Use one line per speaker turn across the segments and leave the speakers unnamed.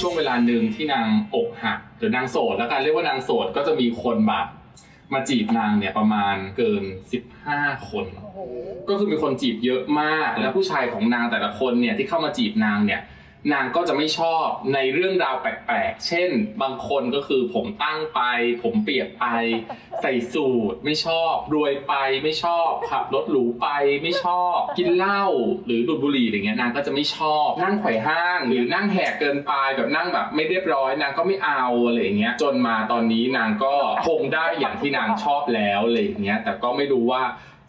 ช่วงเวลาหนึ่งที่นางอกหักหรือนางโสดแล้วกันเรียกว่านางโสดก็จะมีคนแบบมาจีบนางเนี่ยประมาณเกิน 15 คน
โอ้โห
ก็คือมีคนจีบเยอะมาก แล้วผู้ชายของนางแต่ละคนเนี่ยที่เข้ามาจีบนางเนี่ย นางก็จะไม่ชอบในเรื่องราวแปลกๆ เช่น บางคนก็คือผมตั้งไป ผมเปียกไป ใส่สูทไม่ชอบ รวยไปไม่ชอบ ขับรถหรูไปไม่ชอบ กินเหล้าหรือดูดบุหรี่อะไรเงี้ยนางก็จะไม่ชอบ นั่งไขว่ห้าง หรือนั่งแหกเกินไปแบบนั่งแบบไม่เรียบร้อยนางก็ไม่เอาอะไรอย่างเงี้ยจนมาตอนนี้นางก็คงได้อย่างที่นางชอบแล้วอะไรอย่างเงี้ยแต่ก็ไม่รู้ว่า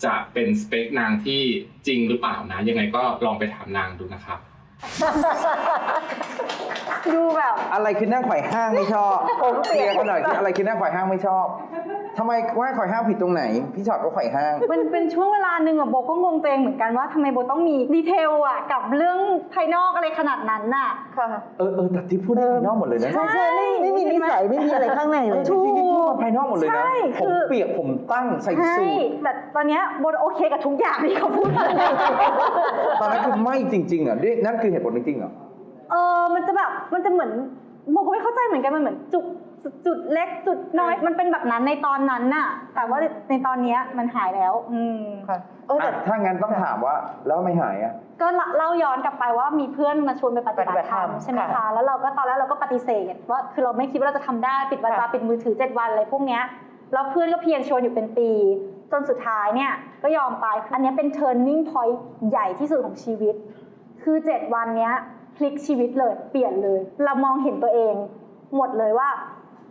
จะเป็นสเปคนางที่จริงหรือเปล่านะ ยังไงก็ลองไปถามนางดูนะครับ
ดูแบบ
อะไรคือนั่งไขว่ห้างไม่ชอบ
ผมเปียก
คลีร์กันหน่อยที่อะไรคือนั่งไขว่ห้างไม่ชอบ ทำไมว่าไขว่ห้างผิดตรงไหน พี่ชอตก็ไขว่ห้าง
มันเป็นช่วงเวลาหนึ่งอะโบก็งงตัวเองเหมือนกันว่าทำไมโบต้องมีดีเทลอะกับเรื่องภายนอกอะไรขนาดนั้นน่ะ
ค่ะ
เออเออแต่ที่พูดนี่ภายนอกหมดเลยนะ
ใช่ใช่ไม่
ไม่มีนิสัยไม่มีอะไรข้างในเลย
จริงๆที่พูดมาภายนอกหมดเลยนะ
ใช่
ผม
คือ
เปียกผมตั้งใส่
ใช่
สูท
แต่ตอนเนี้ยโบโอเคกับทุกอย่างที่เขาพูดมาเลย
ตอนนั้นคือไม่จริงๆอะนี่นั่นคือเหตุผลจริงๆเหรอ
เออมันจะแบบ มันจะเหมือนโบก็ไม่เข้าใจเหมือนกัน มันเหมือนจุด จุดเล็กจุดน้อยมันเป็นแบบนั้นในตอนนั้นน่ะ แต่ว่าในตอนเนี้ยมันหายแล้ว อืม
ค่ะเออแต่
อะถ้างั้นต้องถามว่าแล้วไม่หายอะ
ก็เล่าย้อนกลับไปว่ามีเพื่อนมาชวนไปปฏิบัติธรรมใช่ไหมคะแล้วเราก็ตอนแรกเราก็ปฏิเสธว่าคือเราไม่คิดว่าเราจะทำได้ปิดวาจาปิดมือถือเจ็ดวันอะไรพวกเนี้ยแล้วเพื่อนก็เพียรชวนอยู่เป็นปีจนสุดท้ายเนี่ยก็ยอมไป อันเนี้ยเป็น turning point ใหญ่ที่สุดของชีวิต คือเจ็ดวันเนี้ยพลิกชีวิตเลย เปลี่ยนเลย เรามองเห็นตัวเอง หมดเลยว่า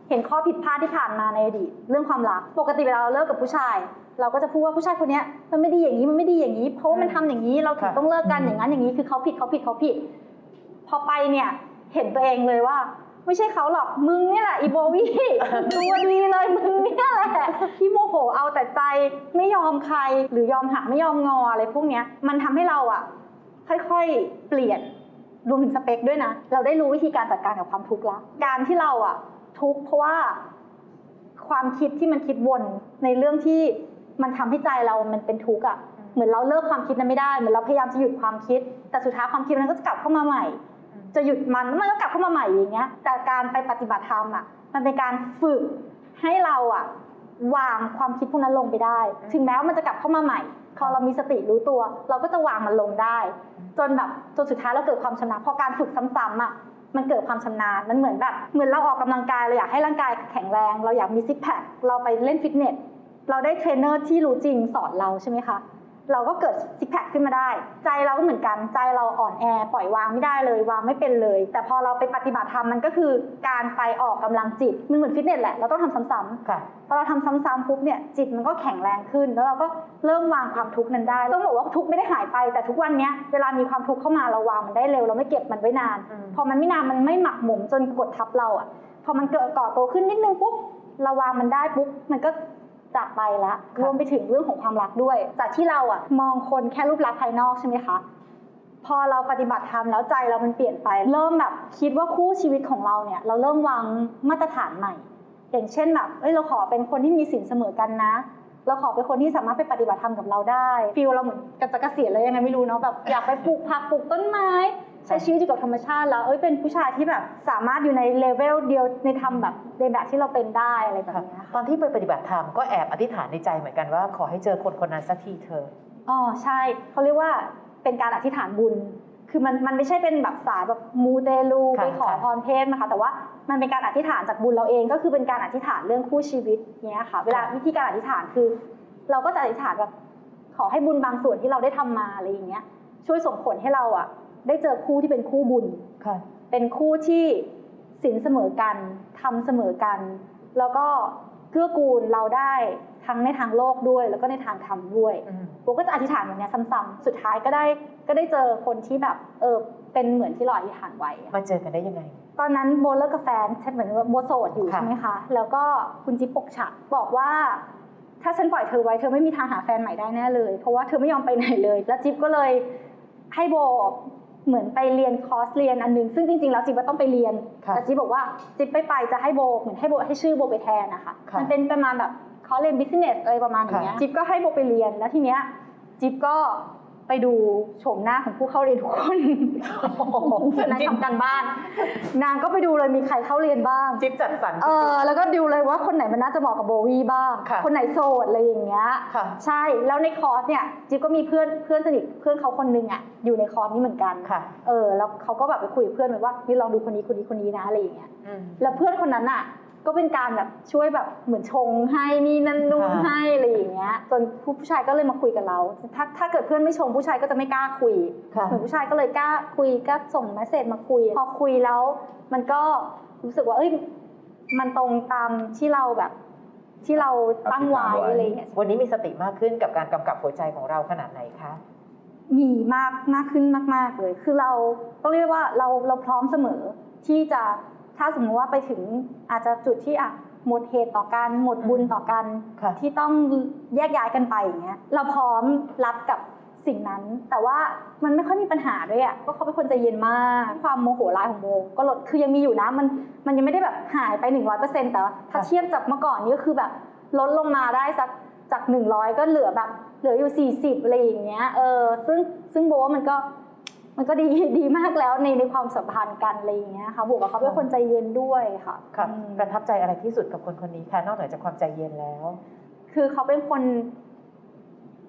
เห็นข้อผิดพลาดที่ผ่านมาในอดีตเรื่องความรัก ปกติเวลาเราเลิกกับผู้ชาย เราก็จะพูดว่าผู้ชายคนเนี้ยมันไม่ดีอย่างนี้มันไม่ดีอย่างนี้ เพราะว่ามันทำอย่างนี้เราถึงต้องเลิกกันอย่างนั้นอย่างนี้คือเขาผิดเขาผิดเขาผิด พอไปเนี่ยเห็นตัวเองเลยว่า ไม่ใช่เขาหรอกมึงเนี่ยแหละอีโบวี่ตัวดีเลยมึงเนี่ยแหละที่โมโหเอาแต่ใจไม่ยอมใครหรือยอมหักไม่ยอมงออะไรพวกเนี้ยมันทำให้เราอะค่อยๆเปลี่ยนรวมถึงสเปคด้วยนะ เราได้รู้วิธีการจัดการกับความทุกข์ละการที่เราอะ ทุกข์เพราะว่าความคิดที่มันคิดวนในเรื่องที่มันทำให้ใจเรามันเป็นทุกข์อะเหมือนเราเลิกความคิดนั้นไม่ได้เหมือนเราพยายามจะหยุดความคิด แต่สุดท้ายความคิดมันก็จะกลับเข้ามาใหม่ จะหยุดมันแล้วมันก็กลับเข้ามาใหม่อย่างเงี้ย แต่การไปปฏิบัติธรรมอะ มันเป็นการฝึกให้เราอะวางความคิดพวกนั้นลงไปได้ ถึงแม้ว่ามันจะกลับเข้ามาใหม่ พอเรามีสติรู้ตัว เราก็จะวางมันลงได้ จนแบบจนสุดท้ายเราเกิดความชำนาญพอการฝึกซ้ำๆอะ มันเกิดความชำนาญมันเหมือนแบบเหมือนเราออกกำลังกายเราอยากให้ร่างกายแข็งแรง เราอยากมีซิกแพคเราไปเล่นฟิตเนสเราได้เทรนเนอร์ที่รู้จริงสอนเราใช่ไหมคะ เราก็เกิดซิกแพคขึ้นมาได้ ใจเราก็เหมือนกันใจเราอ่อนแอปล่อยวางไม่ได้เลยวางไม่เป็นเลย แต่พอเราไปปฏิบัติธรรมมันก็คือการไปออกกำลังจิตมันเหมือนฟิตเนสแหละเราต้องทำซ้ำๆ
ค่ะ
พอเราทำซ้ำๆปุ๊บเนี่ยจิตมันก็แข็งแรงขึ้น แล้วเราก็เริ่มวางความทุกข์นั้นได้ต้องบอกว่าทุกข์ไม่ได้หายไปแต่ทุกวันเนี้ยเวลามีความทุกข์เข้ามาเราวางมันได้เร็ว เราไม่เก็บมันไว้นาน
อืม
พอมันไม่นานมันไม่หมักหมมจนกดทับเราอะพอมันเกิดก่อโตขึ้นนิดนึงปุ๊บเราวางมันได้ปุ๊บมันก็ จากไปละรวมไปถึงเรื่องของความรักด้วย จากที่เราอะมองคนแค่รูปลักษณ์ภายนอกใช่ไหมคะพอเราปฏิบัติธรรมแล้วใจเรามันเปลี่ยนไป เริ่มแบบคิดว่าคู่ชีวิตของเราเนี่ย เราเริ่มวางมาตรฐานใหม่ อย่างเช่นแบบเอ้ยเราขอเป็นคนที่มีศีลเสมอกันนะ เราขอเป็นคนที่สามารถไปปฏิบัติธรรมกับเราได้ฟีลเราเหมือนกับจะเกษียณแล้วยังไงไม่รู้เนาะแบบอยากไปปลูกผักปลูกต้นไม้ ใช้ชีวิตอยู่กับธรรมชาติแล้วเอ้ยเป็นผู้ชายที่แบบสามารถอยู่ในเลเวลเดียวในทำแบบในแบบที่เราเป็นได้อะไรแบบเนี้ย
ตอ
ค่ะ
นที่ไปปฏิบัติธรรมก็แอบอธิษฐานในใจเหมือนกันว่าขอให้เจอคนคนนั้นสักทีเธอะ
อ๋อใช่เขาเรียกว่าเป็นการอธิษฐานบุญ คือมันมันไม่ใช่เป็นแบบสายแบบมูเตลู
ค่ะ
ไปขอ
ค่ะ
พรเทพนะคะแต่ว่ามันเป็นการอธิษฐานจากบุญเราเองก็คือเป็นการอธิษฐานเรื่องคู่ชีวิตเนี้ยค่ะ เวลาวิธีการอธิษฐานคือ เราก็จะอธิษฐานแบบขอให้บุญบางส่วนที่เราได้ทำมาอะไรอย่างเงี้ยช่วยส่งผลให้เราอะ ได้เจอคู่ที่เป็นคู่บุญ
ค่ะ
เป็นคู่ที่ศีลเสมอกันทำเสมอกัน แล้วก็เกื้อกูลเราได้ทั้งในทางโลกด้วย แล้วก็ในทางธรรมด้วย
อืม
โบก็จะอธิษฐานแบบเนี้ยซ้ำๆสุดท้ายก็ได้ก็ได้เจอคนที่แบบเออเป็นเหมือนที่เราอธิษฐานไว้อะ
มาเจอกันได้ยังไง
ตอนนั้นโบเลิกกับแฟนใช่เหมือนว่าโบโสดอยู่
ค่ะ
ใช่ไหมคะ แล้วก็คุณจิ๊บปกฉักบอกว่า ถ้าฉันปล่อยเธอไว้เธอไม่มีทางหาแฟนใหม่ได้แน่เลย เพราะว่าเธอไม่ยอมไปไหนเลย แล้วจิ๊บก็เลยให้โบ เหมือนไปเรียนคอร์สเรียนอันหนึง ซึ่งจริงๆแล้วจิ๊บว่าต้องไปเรียน
ค่ะ
แต่จิ๊บบอกว่าจิ๊บไปไปจะให้โบเหมือนให้โบให้ชื่อโบไปแทนนะคะ
ค่ะ
มันเป็นประมาณแบบคอร์สเรียนบิสเนสอะไรประมาณอย่างเงี้ย
ค่ะ
จิ๊บก็ให้โบไปเรียนแล้วทีเนี้ยจิ๊บก็ ไปดูโฉมหน้าของผู้เข้าเรียนทุกคนนางทำการบ้าน นางก็ไปดูเลยมีใครเข้าเรียนบ้าง
จิ๊บจัดสรร
เออแล้วก็ดูเลยว่าคนไหนมันน่าจะเหมาะกับโบวี่บ้าง
ค่ะ
คนไหนโสดอะไรอย่างเงี้ย
ค่ะ
ใช่ แล้วในคอร์สเนี่ยจิ๊บก็มีเพื่อนเพื่อนสนิทเพื่อนเขาคนนึงอะอยู่ในคอร์สนี้เหมือนกัน
ค่ะ
เออแล้วเขาก็แบบไปคุยกับเพื่อนไปว่านี่ลองดูคนนี้คนนี้คนนี้นะอะไรอย่างเงี้ย
อืม
แล้วเพื่อนคนนั้นอะ ก็เป็นการแบบช่วยแบบเหมือนชงให้นี่นั่นนู่น
ค่ะ
ให้อะไรอย่างเงี้ยจนผู้ชายก็เลยมาคุยกับเรา ถ้าถ้าเกิดเพื่อนไม่ชงผู้ชายก็จะไม่กล้าคุย
ค่ะ
เหมือนผู้ชายก็เลยกล้าคุยก็ส่งเมสเซจมาคุย พอคุยแล้ว มันก็รู้สึกว่าเอ้ยมันตรงตามที่เราแบบที่เราตั้งไว้
เอาที่ตั้งไว้
อะไรอย่างเงี้ย
วันนี้มีสติมากขึ้นกับการกำกับหัวใจของเราขนาดไหนคะ
มีมากมากขึ้นมาก ๆเลย คือเราต้องเรียกว่าเราเราพร้อมเสมอที่จะ ถ้าสมมติว่าไปถึงอาจจะจุดที่อะหมดเหตุต่อกันหมดบุญต่อกัน
ค่ะ
ที่ต้องแยกย้ายกันไปอย่างเงี้ยเราพร้อมรับกับสิ่งนั้น แต่ว่ามันไม่ค่อยมีปัญหาด้วยอะก็เขาเป็นคนใจเย็นมากความโมโหร้ายของโบก็ลดคือยังมีอยู่นะมันมันยังไม่ได้แบบหายไปหนึ่งร้อยเปอร์เซ็นต์แต่ว่าถ้า
ค่ะ
เทียบจากเมื่อก่อนนี้ก็คือแบบลดลงมาได้สักจากหนึ่งร้อยก็เหลือแบบเหลืออยู่สี่สิบอะไรอย่างเงี้ยเออซึ่งซึ่งโบว่ามันก็ มันก็ดีดีมากแล้วในในความสัมพันธ์กันอะไรอย่างเงี้ยค่ะบวกกับเขาเป็นคนใจเย็นด้วยค่ะ
ค่ะ
อืม
ประทับใจอะไรที่สุดกับคนคนนี้คะนอกเหนือจากความใจเย็นแล้ว
คือเขาเป็นคน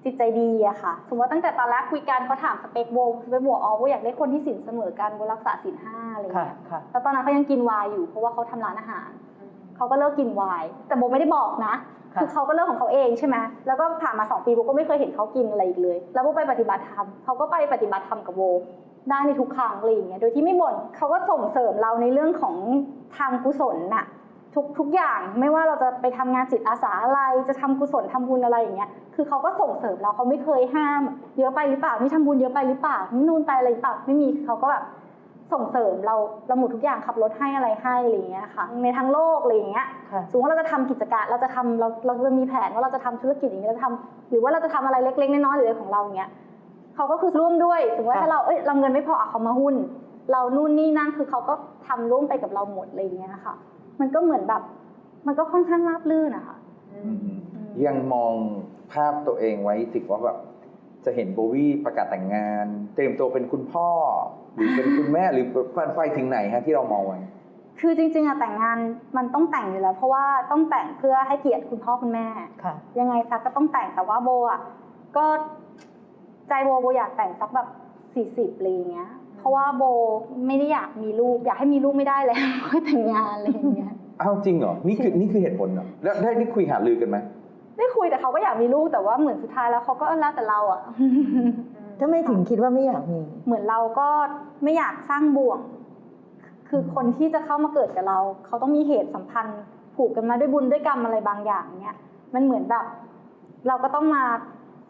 จิตใจดีอะค่ะ สมมติว่าตั้งแต่ตอนแรกคุยกันเขาถามสเปคโบสเปคโบอ๋อโบอยากได้คนที่สินเสมอกันโบรักษาสินห้าอะไรอย่าง
ค่ะ
เงี้ย
ค่ะ
แล้วตอนนั้นเขายังกินไวน์อยู่เพราะว่าเขาทำร้านอาหาร เขาก็เลิกกินไวน์แต่โบไม่ได้บอกนะ
ค่ะ
คือเขาก็เลิกของเขาเองใช่ไหมแล้วก็ผ่านมาสองปีโบก็ไม่เคยเห็นเขากินอะไรอีกเลย แล้วโบไปปฏิบัติธรรมเขาก็ไปปฏิบัติธรรมกับโบได้ในทุกครั้งอะไรอย่างเงี้ย โดยที่ไม่บ่นเขาก็ส่งเสริมเราในเรื่องของทางกุศลน่ะทุกทุกอย่างไม่ว่าเราจะไปทำงานจิตอาสาอะไรจะทำกุศลทำบุญอะไรอย่างเงี้ยคือเขาก็ส่งเสริมเราเขาไม่เคยห้าม เยอะไปหรือเปล่านี่ทำบุญเยอะไปหรือเปล่านี่นู่นไปอะไรหรือเปล่าไม่มีเขาก็แบบ ส่งเสริมเราเราหมดทุกอย่างขับรถให้อะไรให้อะไรอย่างเงี้ยค่ะ ในทางโลกอะไรอย่างเงี้ย
ค่ะ
สมมติว่าเราจะทำกิจการเราจะทำเราเราจะมีแผนว่าเราจะทำธุรกิจอย่างนี้เราจะทำหรือว่าเราจะทำอะไรเล็กๆน้อยๆหรืออะไรของเราอย่างเงี้ยเขาก็คือร่วมด้วยสมมติว่า
ค่ะ
ถ้าเราเอ้ยเราเงินไม่พออะเขามาหุ้น เรานู่นนี่นั่นคือเขาก็ทำร่วมไปกับเราหมดอะไรอย่างเงี้ยค่ะ มันก็เหมือนแบบมันก็ค่อนข้างราบรื่นอะค่ะ
อื
อื
ม
มยังมองภาพตัวเองไว้ถึงว่าแบบจะเห็นโบวี่ประกาศแต่งงาน เตรียมตัวเป็นคุณพ่อ หรือเป็นคุณแม่หรือไปถึงไหนฮะที่เรามองไว้
คือจริงๆอะแต่งงานมันต้องแต่งอยู่แล้ว เพราะว่าต้องแต่งเพื่อให้เกียรติคุณพ่อคุณแม่
ค่ะ
ยังไงซักก็ต้องแต่งแต่ว่าโบอะก็ใจโบโบอยากแต่งสักแบบสี่สิบอะไรอย่างเงี้ย เพราะว่าโบไม่ได้อยากมีลูก อยากให้มีลูกไม่ได้แล้วค่อยแต่งงานอะไรอย่างเงี้ย
อ้าวจริงเหรอนี่คือนี่คือเหตุผลเหรอแล้วได้ได้คุยหารือกันไหม
ได้คุยแต่เขาก็อยากมีลูกแต่ว่าเหมือนสุดท้ายแล้วเขาก็เออแล้วแต่เราอะ
ถ้าไม่ถึงคิดว่าไม่อยากมี
เหมือนเราก็ไม่อยากสร้างบ่วง คือคนที่จะเข้ามาเกิดกับเรา เขาต้องมีเหตุสัมพันธ์ผูกกันมาด้วยบุญด้วยกรรมอะไรบางอย่างเนี่ย มันเหมือนแบบ เราก็ต้องมา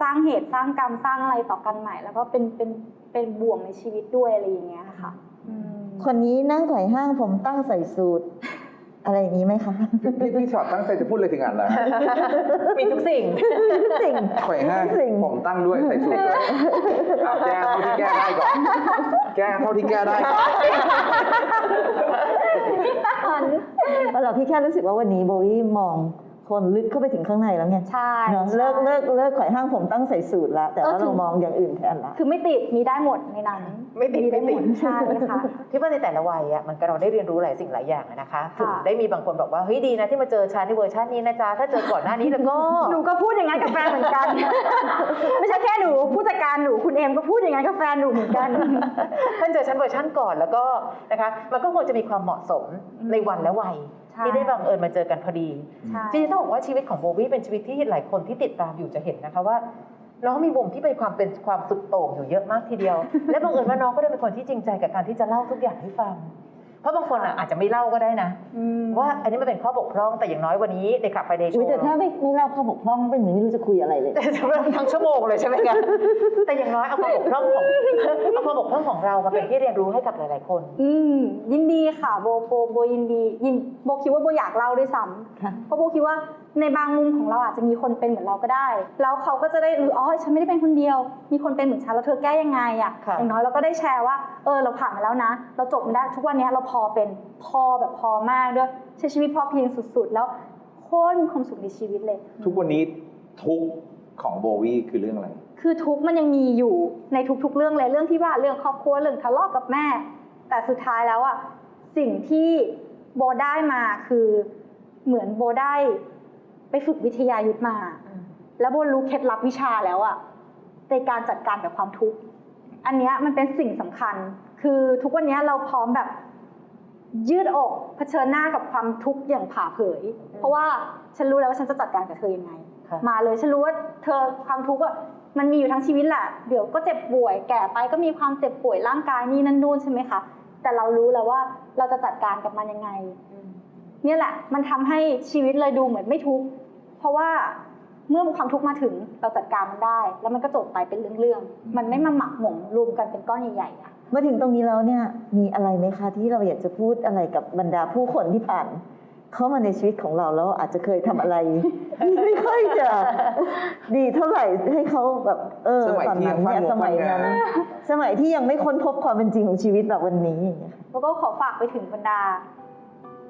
สร้างเหตุสร้างกรรมสร้างอะไรต่อกันใหม่ แล้วก็เป็นเป็นเป็นบ่วงในชีวิตด้วยอะไรอย่างเงี้ยค่ะ
คนนี้นั่งไขว่ห้างผมตั้งใส่สูตร อะไรอย่างนี้ไหมคะ
พี่พี่ชอตตั้งใจจะพูดอะไรถึงอันแล้ว
มีทุกสิ่ง
สิ่ง
แขว่งห้าง
สิ่ง
ผมตั้งด้วยใส่สูทด้วยเอาแก้เท่าที่แก้ได้ก่อน แก้เท่าที่แก้ได้ก่อน
เพราะเราพี่แค่รู้สึกว่าวันนี้โบวี่มอง คนลึกเข้าไปถึงข้างในแล้วไง
ใช่
เนอะ
ใช่
เลิกเลิกเลิกไขว่ห้างผมตั้งใส่สูตรแล้วแต่ว่า
เออถึ
เรา
ง
มองอย่างอื่นแทนละ
คือไม่ติดมีได้หมดในนั้น
ไม่ติด
ได้หม
ไม่
ด
ติด
ใช่ค่ะ
พี่ว่าในแต่ละวัยอะมันก็เราได้เรียนรู้หลายสิ่งหลายอย่างอะนะคะ
ค่ะ
ถึงได้มีบางคนบอกว่าเฮ้ยดีนะที่มาเจอฉันในเวอร์ชันนี้นะจ๊ะถ้าเจอก่อนหน้านี้แล้วก็
หนูก็พูดอย่างนั้นกับแฟนเหมือนกัน ไม่ใช่แค่หนูผู้จัดการหนูคุณเอมก็พูดอย่างนั้นกับแฟนหนูเหมือนกัน
ท่านเจอชั้นเวอร์ชันก่อนแล้วก็นะคะ มันก็ควรจะมีความเหมาะสมในวันและวัย
ใช่
ที่ได้บังเอิญมาเจอกันพอดี
ใช่
จริงๆต้องบอกว่าชีวิตของโบวี่เป็นชีวิตที่หลายคนที่ติดตามอยู่จะเห็นนะคะว่าน้องมีมุมที่เป็นความเป็นความสุดโต่งอยู่เยอะมากทีเดียว และบังเอิญว่าน้องก็ได้เป็นคนที่จริงใจกับการที่จะเล่าทุกอย่างให้ฟัง เพราะบางคนอะอาจจะไม่เล่าก็ได้นะ
อืม
ว่าอันนี้มันเป็นข้อบกพร่องแต่อย่างน้อยวันนี้ในขับไฟเดย์โช
อุ้ย
ว์
แต่ถ้าไม่ไม่เล่าข้อบกพร่องเป็นเหมือนไม่รู้จะคุยอะไรเลย
แต่จะเป็นทั้งชั่วโมงเลยใช่ไหมกันแต่อย่างน้อยเอาความบกพร่องของเอาความบกพร่องของเรามาเป็นที่เรียนรู้ให้กับหลาย ๆ คน
อืมยินดีค่ะโบโบโบยินดียินโบคิดว่าโบอยากเล่าด้วยซ้
ค่ะำ
เพราะโบคิดว่า ในบางมุมของเราอาจจะมีคนเป็นเหมือนเราก็ได้ แล้วเขาก็จะได้รู้อ๋อฉันไม่ได้เป็นคนเดียว มีคนเป็นเหมือนฉันแล้วเธอแก้ยังไงอะ
ค่ะ
อย่างน้อยเราก็ได้แชร์ว่าเออเราผ่านมาแล้วนะ เราจบมาได้ทุกวันนี้เราพอเป็นพอแบบพอมากด้วยใช้ชีวิตพอเพียงสุด ๆ แล้วโคตรมีความสุขในชีวิตเลย
ทุกวันนี้ทุกข์ของโบวี่คือเรื่องอะไร
คือทุกข์มันยังมีอยู่ในทุก ๆ เรื่องเลยเรื่องที่ว่าเรื่องครอบครัวเรื่องทะเลาะกับแม่ แต่สุดท้ายแล้วอะสิ่งที่โบได้มาคือเหมือนโบได้ ไปฝึกวิทยายุทธมา แล้วโบรู้เคล็ดลับวิชาแล้วอะในการจัดการกับความทุกข์อันเนี้ยมันเป็นสิ่งสำคัญ คือทุกวันเนี้ยเราพร้อมแบบยืดอกเผชิญหน้ากับความทุกข์อย่างผ่าเผย เพราะว่าฉันรู้แล้วว่าฉันจะจัดการกับเธอยังไง
ค่ะ
มาเลยฉันรู้ว่าเธอความทุกข์อะมันมีอยู่ทั้งชีวิตแหละ เดี๋ยวก็เจ็บป่วย แก่ไปก็มีความเจ็บป่วยร่างกายนี่นั่นนู่นใช่ไหมคะ แต่เรารู้แล้วว่าเราจะจัดการกับมันยังไง เนี่ยแหละ มันทำให้ชีวิตเลยดูเหมือนไม่ทุกข์เพราะว่าเมื่อความทุกข์มาถึงเราจัดการมันได้ แล้วมันก็จบไปเป็นเรื่องๆมันไม่มาหมักหมมรวมกันเป็นก้อนใหญ่ๆอะ
มาถึงตรงนี้แล้วเนี่ยมีอะไรไหมคะที่เราอยากจะพูดอะไรกับบรรดาผู้คนที่ผ่านเข้ามาในชีวิตของเราแล้วอาจจะเคยทำอะไรที่ไม่ค่อยจะดีเท่าไหร่ให้เขาแบบเออ
สมัย
ตอน
ที่
นั้
ยั
น
งฟัง
เนี่ย
หัว
สมัยนั้น
ฟังงาน
สมัยที่ยังไม่ค้นพบความเป็นจริงของชีวิตแบบวันนี้อย่างเงี้ยค่ะ
แล้วก็ขอฝากไปถึงบรรดา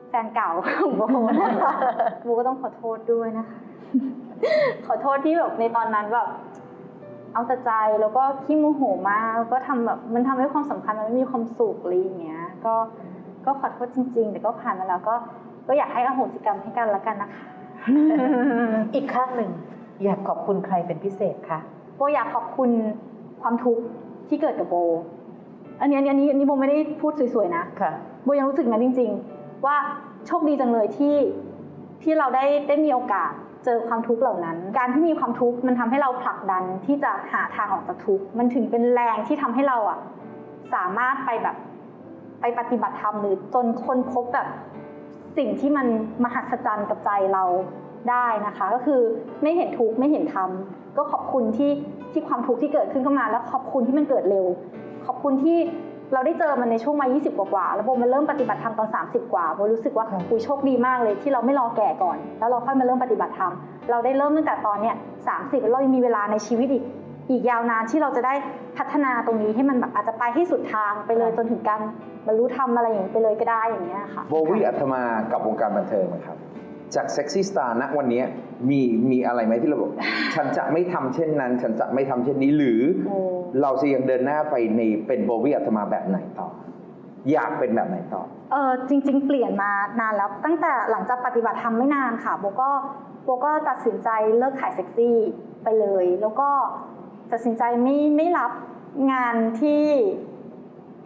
แฟนเก่าของโบนะคะโบก็ต้องขอโทษด้วยนะคะ ขอโทษที่แบบในตอนนั้นแบบเอาแต่ใจแล้วก็ขี้โมโหมากแล้วก็ทำแบบมันทำให้ความสัมพันธ์มันไม่มีความสุขอะไรอย่างเงี้ย ก็ก็ขอโทษจริง ๆ แต่ก็ผ่านมาแล้วก็ก็อยากให้อโหสิกรรมให้กันละกันนะคะ
อีกข้างหนึ่ง อยากขอบคุณใครเป็นพิเศษคะ
โบอยากขอบคุณความทุกข์ที่เกิดกับโบ อันนี้อันนี้อันนี้อันนี้โบไม่ได้พูดสวยๆนะ
ค่ะ
โบยังรู้สึกงั้นจริง ๆ ว่าโชคดีจังเลยที่ที่เราได้ได้มีโอกาสเจอความทุกข์เหล่านั้น การที่มีความทุกข์มันทำให้เราผลักดันที่จะหาทางออกจากทุกข์มันถึงเป็นแรงที่ทำให้เราอะสามารถไปแบบไปปฏิบัติธรรมหรือจนค้นพบแบบสิ่งที่มันมหัศจรรย์กับใจเราได้นะคะ ก็คือไม่เห็นทุกข์ไม่เห็นธรรมก็ขอบคุณที่ที่ความทุกข์ที่เกิดขึ้นเข้ามา แล้วขอบคุณที่มันเกิดเร็ว ขอบคุณที่ เราได้เจอมันในช่วงวัย20 กว่าๆแล้วโบมาเริ่มปฏิบัติธรรมตอน 30 กว่าโบรู้สึกว่า
ครับ
อุยโชคดีมากเลยที่เราไม่รอแก่ก่อน แล้วเราค่อยมาเริ่มปฏิบัติธรรม เราได้เริ่มตั้งแต่ตอนเนี้ย30แล้วเรายังมีเวลาในชีวิตอีก อีกยาวนานที่เราจะได้พัฒนาตรงนี้ให้มันแบบอาจจะไปให้สุดทางไปเลยจนถึงการบรรลุธรรมอะไรอย่างนี้ไปเลยก็ได้อย่างเงี้ยค่ะ
โบวี่อัธมากับวงการบันเทิงนะครับ จากเซ็กซี่สตาร์ณวันนี้มีมีอะไรไหมที่เราบอก ฉันจะไม่ทำเช่นนั้น ฉันจะไม่ทำเช่นนี้หรือ
โอ้
เราจะยังเดินหน้าไปในเป็นโบวี่อัธมาแบบไหนต่อ อยากเป็นแบบไหนต่อ
เออจริง ๆ เปลี่ยนมานานแล้วตั้งแต่หลังจากปฏิบัติธรรมไม่นานค่ะโบก็โบก็ตัดสินใจเลิกขายเซ็กซี่ไปเลย แล้วก็ตัดสินใจไม่ไม่รับงานที่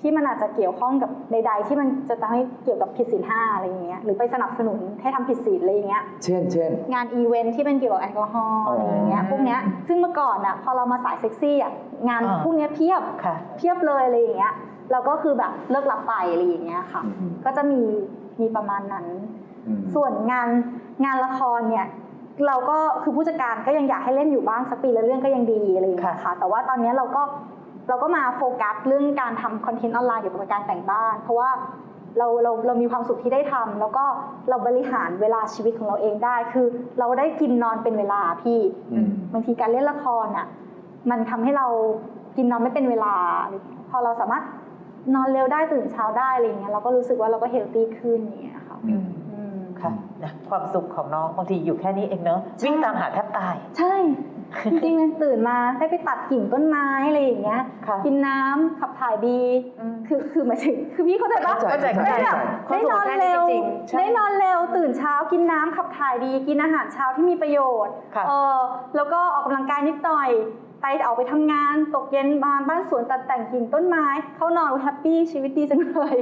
ที่มันอาจจะเกี่ยวข้องกับใด ๆ ที่มันจะทำให้เกี่ยวกับผิดศีลห้าอะไรอย่างเงี้ยหรือไปสนับสนุนให้ทำผิดศีลอะไรอย่างเงี้ย
เช่นเช่น
งานอีเวนท์ที่เป็นเกี่ยวกับแอลกอฮอล์
อ๋ออ
อะไรอย่างเงี้ยพวกเนี้ยซึ่งเมื่อก่อนอะพอเรามาสายเซ็กซี่อะงาน
อ่า
พวกเนี้ยเพียบ
ค่ะ
เพียบเลยอะไรอย่างเงี้ยเราก็คือแบบเลิกรับไปอะไรอย่างเงี้ยค่ะ
อืม
ก็จะมีมีประมาณนั้น
อืม
ส่วนงานงานละครเนี่ยเราก็คือผู้จัดการก็ยังอยากให้เล่นอยู่บ้างสักปีละเรื่องก็ยังดีอะไรอย่างเงี้ยค่ะ แต่ว่าตอนเนี้ยเราก็ เราก็มาโฟกัสเรื่องการทำคอนเทนต์ออนไลน์เกี่ยวกับการแต่งบ้าน เพราะว่าเราเราเรามีความสุขที่ได้ทำแล้วก็เราบริหารเวลาชีวิตของเราเองได้ คือเราได้กินนอนเป็นเวลาพี่
อืม
บางทีการเล่นละครอะ มันทำให้เรากินนอนไม่เป็นเวลา พอเราสามารถนอนเร็วได้ตื่นเช้าได้อะไรอย่างเงี้ยเราก็รู้สึกว่าเราก็เฮลตี้ขึ้นอย่างเงี้ยค่ะ
อืม
อืม
ค่ะนะความสุขของน้องบางทีอยู่แค่นี้เองเนอะ
ใช่
วิ่งตามหาแทบตาย
ใช่ จริงๆเลยตื่นมาได้ไปตัดกิ่งต้นไม้อะไรอย่างเงี้ย
ค่ะ
กินน้ำขับถ่ายดี
อืม
คือคือหมายถึงคือพี่เข้าใจปะ
เข้าใจ
เข้าใจ
ได้แบบ
เข้าใจ
ได้นอนเร็ว
ความสุขแค่นี้จริงๆใช่
ได้นอนเร็วตื่นเช้ากินน้ำขับถ่ายดีกินอาหารเช้าที่มีประโยชน์
ค่ะ
เออแล้วก็ออกกำลังกายนิดหน่อยไปออกไปทำงานตกเย็นมาบ้านสวนตัดแต่งกิ่งต้นไม้ เข้านอนแฮปปี้ชีวิตดีจังเลย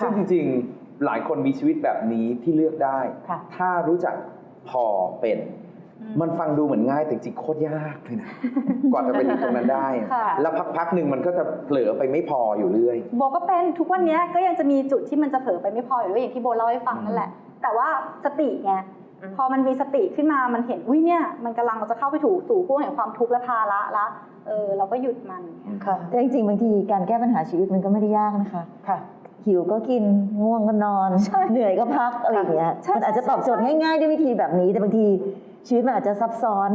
ซึ่งจริงๆ หลายคนมีชีวิตแบบนี้ที่เลือกได้
ค่ะ
ถ้ารู้จักพอเป็น
อืม
มันฟังดูเหมือนง่ายแต่จริงๆโคตรยากเลยนะ กว่าจะไปถึงตรงนั้นได้
ค่ะ
แล้วพักๆหนึ่งมันก็จะเผลอไปไม่พออยู่เรื่อย
โบก็เป็นทุกวันเนี้ยก็ยังจะมีจุดที่มันจะเผลอไปไม่พออยู่ด้วยอย่างที่โบเล่าให้ฟังนั่นแหละ แต่ว่าสติไง
อืม
พอมันมีสติขึ้นมามันเห็นอุ้ยเนี่ยมันกำลังจะเข้าไปถูสู่พวกแห่งความทุกข์และภาระละเออเราก็หยุดมันอย่างเงี้ย
ค่ะ
แต่จริงๆ บางทีการแก้ปัญหาชีวิตมันก็ไม่ได้ยากนะคะ
ค่ะ
หิวก็กินง่วงก็นอน
ใช่
เหนื่อยก็พักอะไรอย่างเงี้ย
ใช่
มันอาจจะตอบโจทย์
ใช่
ง่ายๆ ด้วยวิธีแบบนี้แต่บางทีชีวิตมันอาจจะซับซ้อน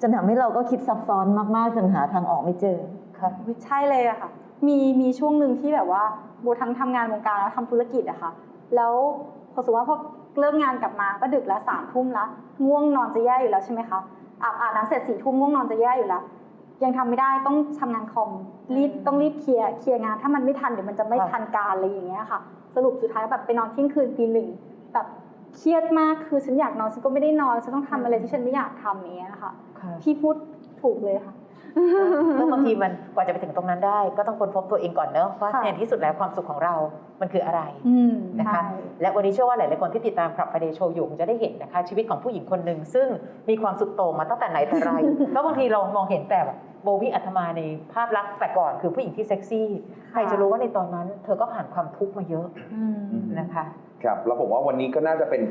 จนทำให้เราก็คิดซับซ้อนมากๆจนหาทางออกไม่เจอ
ค่ะ
อุ๊ยใช่เลยอะค่ะ มีมีช่วงหนึ่งที่แบบว่าโบทั้งทำงานวงการแล้วทำธุรกิจอะค่ะ แล้วพอสมมติว่าพอเลิกงานกลับมาก็ดึกแล้วสามทุ่มละง่วงนอนจะแย่อยู่แล้วใช่ไหมคะอาบอาบน้ำเสร็จสี่ทุ่มง่วงนอนจะแย่อยู่แล้ว ยังทำไม่ได้ต้องทำงานคอมรีบต้องรีบเคลียร์เคลียร์งาน ถ้ามันไม่ทันเดี๋ยวมันจะไม่
ค่ะ
ทันการอะไรอย่างเงี้ยค่ะ สรุปสุดท้ายแบบไปนอนเที่ยงคืนตีหนึ่งแบบเครียดมากคือฉันอยากนอนฉันก็ไม่ได้นอนฉันต้องทำอะไรที่ฉันไม่อยากทำอย่างเงี้ยค่ะ
ค่ะ
พี่พูดถูกเลยค่ะ
ซึ่งบางทีมันกว่าจะไปถึงตรงนั้นได้ ก็ต้องค้นพบตัวเองก่อนเนอะว่า
ค่ะ
ในที่สุดแล้วความสุขของเรา มันคืออะไร
อืม
นะคะ
ใช่
และวันนี้เชื่อว่าหลายๆคนที่ติดตามคลับ Friday Show อยู่คงจะได้เห็นนะคะ ชีวิตของผู้หญิงคนหนึ่งซึ่งมีความสุดโต่งมาตั้งแต่ไหนแต่ไรเพราะบางทีเรามองเห็นแต่แบบโบวี่อัธมาในภาพลักษณ์แต่ก่อนคือผู้หญิงที่เซ็กซี่ ใครจะรู้ว่าในตอนนั้น เธอก็ผ่านความทุกข์มาเยอะ
อืม
นะคะ
ครับแล้วผมว่าวันนี้ก็น่าจะเป็น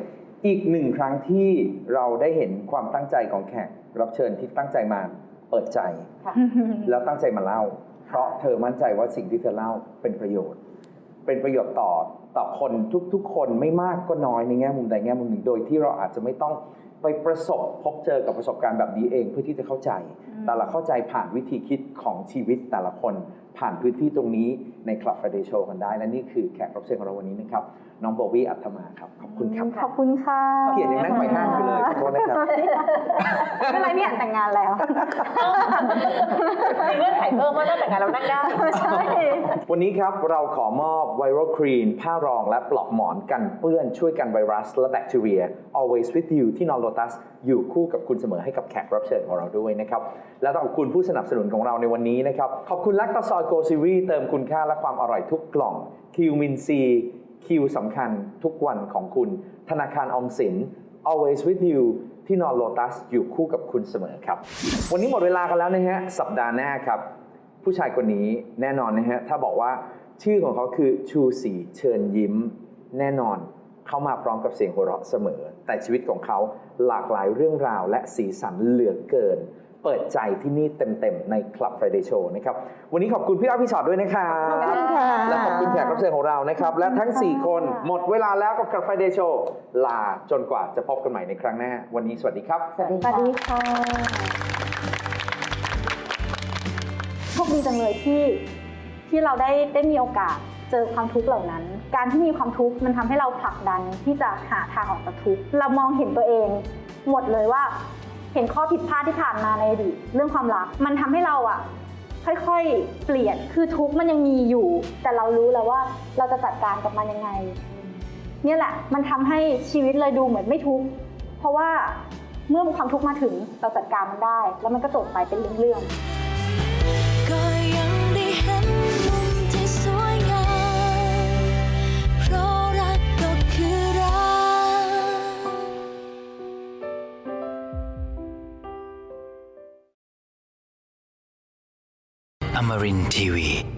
อีกหนึ่งครั้งที่เราได้เห็นความตั้งใจของแขกรับเชิญที่ตั้งใจมา เปิดใจ แล้วตั้งใจมาเล่า เพราะเธอมั่นใจว่าสิ่งที่เธอเล่าเป็นประโยชน์ เป็นประโยชน์ต่อต่อคนทุกๆ คนไม่มากก็น้อยในแง่มุมใดแง่มุมหนึ่งโดยที่เราอาจจะไม่ต้องไปประสบพบเจอกับประสบการณ์แบบนี้เองเพื่อที่จะเข้าใจ
อืม
แต่ละเข้าใจผ่านวิธีคิดของชีวิตแต่ละคน ผ่านพื้นที่ตรงนี้ใน Club Friday Show กันได้ และนี่คือแขกรับเชิญของเราวันนี้นะครับ น้องโบวี่อัธมาครับ ขอบคุณครับ
ขอบคุณค่ะ
เกียรติยังนั่งไปห้างอยู่เลยขอโทษนะครับ
ไม่เป็นไรไม่อยากแต่งงานแล้ว
มีเงื่อนไขเพิ่มว่าถ้าแต่งงานเรานั่งได้
ใช่
วันนี้ครับเราขอมอบไวรัลครีนผ้ารองและปลอกหมอนกันเปื้อนช่วยกันไวรัสและแบคทีเรีย always with you ที่นอนโลตัสอยู่คู่กับคุณเสมอให้กับแขกรับเชิญของเราด้วยนะครับ และต้องขอบคุณผู้สนับสนุนของเราในวันนี้นะครับ ขอบคุณลักตาซอยโกซีรีเติมคุณค่าและความอร่อยทุกกล่อง คิวมินซี คิวสำคัญทุกวันของคุณ ธนาคารออมสิน always with you ที่นอนโลตัสอยู่คู่กับคุณเสมอครับ วันนี้หมดเวลากันแล้วนะฮะ สัปดาห์หน้าครับ ผู้ชายคนนี้แน่นอนนะฮะ ถ้าบอกว่าชื่อของเขาคือชูศรีเชิญยิ้ม แน่นอนเขามาพร้อมกับเสียงหัวเราะเสมอ แต่ชีวิตของเขาหลากหลายเรื่องราวและสีสันเหลือเกิน เปิดใจที่นี่เต็มๆ ใน Club Friday Show นะครับ วันนี้ขอบคุณพี่อ้อยพี่ชอตด้วยนะครับ
ขอบคุณค่ะ
และขอบคุณแขกรับเชิญของเรานะครับ และทั้ง 4 คนหมดเวลาแล้วกับ Club Friday Show ลาจนกว่าจะพบกันใหม่ในครั้งหน้า วันนี้สวัสดีครับ
สวัสดี
สวัส
ค่ะ
ดีค่ะโชคดีจังเลยที่ที่เราได้ได้มีโอกาสเจอความทุกข์เหล่านั้น การที่มีความทุกข์มันทำให้เราผลักดันที่จะหาทางออกจากทุกข์ เรามองเห็นตัวเอง หมดเลยว่า เห็นข้อผิดพลาดที่ผ่านมาในอดีตเรื่องความรัก มันทำให้เราอะค่อยๆ เปลี่ยนคือทุกข์มันยังมีอยู่ แต่เรารู้แล้วว่าเราจะจัดการกับมันยังไง เนี่ยแหละ มันทำให้ชีวิตเลยดูเหมือนไม่ทุกข์เพราะว่าเมื่อความทุกข์มาถึงเราจัดการมันได้ แล้วมันก็จบไปเป็นเรื่องๆ
Amarin Tiwi.